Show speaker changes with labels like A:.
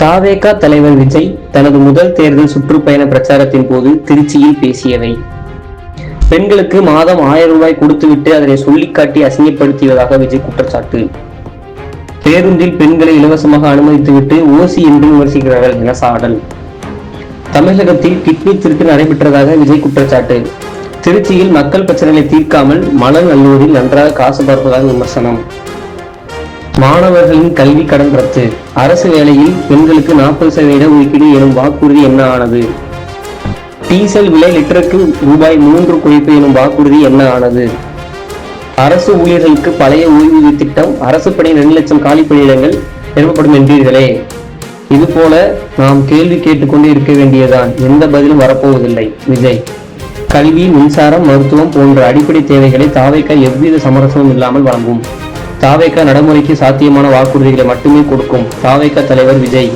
A: தாவேகா தலைவர் விஜய் தனது முதல் தேர்தல் சுற்றுப்பயண பிரச்சாரத்தின் போது திருச்சியில் பேசியவை. பெண்களுக்கு மாதம் ஆயிரம் ரூபாய் கொடுத்துவிட்டு அதனை சொல்லிக்காட்டி அசிங்கப்படுத்தியதாக விஜய் குற்றச்சாட்டு. பேருந்தில் பெண்களை இலவசமாக அனுமதித்துவிட்டு ஓசி என்று விமர்சிக்கிறார்கள் என சாடல் தமிழகத்தில் கிட்னி திருட்டு நடைபெற்றதாக விஜய் குற்றச்சாட்டு. திருச்சியில் மக்கள் பிரச்சனைகளை தீர்க்காமல் மலர் நல்லூரில் நன்றாக காசு பார்ப்பதாக விமர்சனம். மாணவர்களின் கல்வி கடன் ரத்து. அரசு வேலையில் பெண்களுக்கு நாற்பது சதவீத ஒதுக்கீடு எனும் வாக்குறுதி என்ன ஆனது? டீசல் விலை லிட்டருக்கு ரூபாய் மூன்று குறைப்பு எனும் வாக்குறுதி என்ன ஆனது? அரசு ஊழியர்களுக்கு பழைய ஓய்வூதிய திட்டம் அரசு பணி ரெண்டு லட்சம் காலி பணியிடங்கள் நிறுவப்படும் என்றீர்களே. இது போல நாம் கேள்வி கேட்டுக்கொண்டே இருக்க வேண்டியதான் எந்த பதிலும் வரப்போவதில்லை. விஜய். கல்வி மின்சாரம் மருத்துவம் போன்ற அடிப்படை தேவைகளை தாவைக்க எவ்வித சமரசமும் இல்லாமல் வழங்கும். தாவேக்கா நடைமுறைக்கு சாத்தியமான வாக்குறுதிகளை மட்டுமே கொடுக்கும் தாவேக்கா தலைவர் விஜய்.